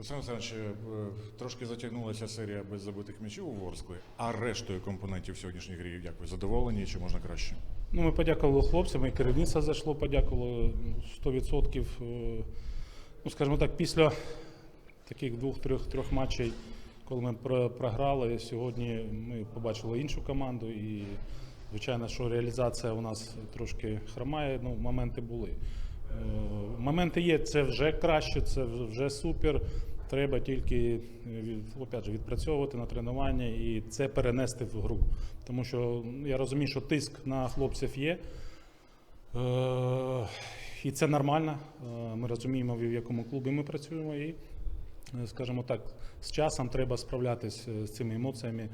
Олександр Олександрович, е, трошки затягнулася серія без забитих м'ячів у Ворскли, а рештою компонентів сьогоднішньої гри, як ви задоволені чи можна краще? Ну, ми подякували хлопцям, і керівництво зайшло, подякували 100%. е, Ну, скажімо так, після таких двох-трьох трьох матчей, коли ми програли, сьогодні ми побачили іншу команду, і звичайно, що реалізація у нас трошки хромає, ну, моменти були. Е, Моменти є, це вже краще, це вже супер. Треба тільки е, опять же, відпрацьовувати на тренування і це перенести в гру. Тому що я розумію, що тиск на хлопців є. Е, І це нормально. Е, Ми розуміємо, в якому клубі ми працюємо, і, скажімо так, з часом треба справлятися з цими емоціями,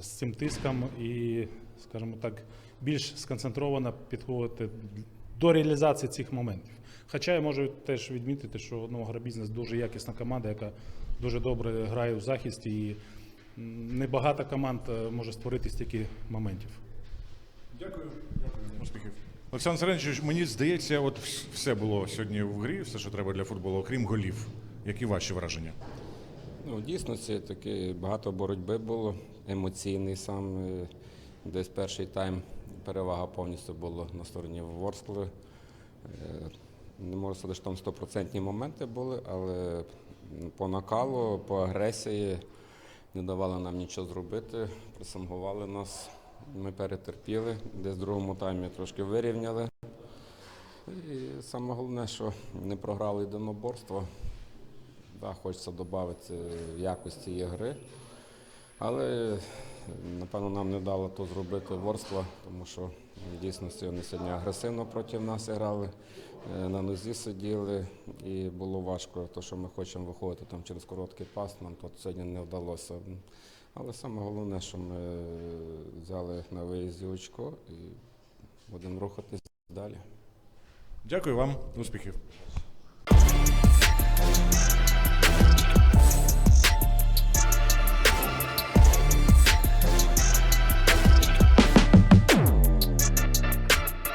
з цим тиском і, скажімо так, більш сконцентровано підходити до реалізації цих моментів. Хоча я можу теж відмітити, що ну, агробізнес дуже якісна команда, яка дуже добре грає у захисті, і небагато команд е, може створити стільки моментів. Дякую. Дякую. Успіхів. Олександр Саренчович, мені здається, от все було сьогодні в грі, все, що треба для футболу, окрім голів. Які ваші враження? Ну, дійсно, це таки багато боротьби було, емоційний сам. е, Десь перший тайм перевага повністю була на стороні Ворскли. Не можу сказати, що там стопроцентні моменти були, але по накалу, по агресії не давали нам нічого зробити, пресингували нас. Ми перетерпіли, десь в другому таймі трошки вирівняли. І саме головне, що не програли єдиноборство. Да, хочеться додати якості ігри. Але, напевно, нам не дало то зробити Ворскла, тому що в дійсності вони сьогодні агресивно проти нас грали, е, на нозі сиділи, і було важко, то, що ми хочемо виходити там через короткий пас, нам то сьогодні не вдалося. Але саме головне, що ми взяли на виїзді очко і будемо рухатись далі. Дякую вам, успіхів.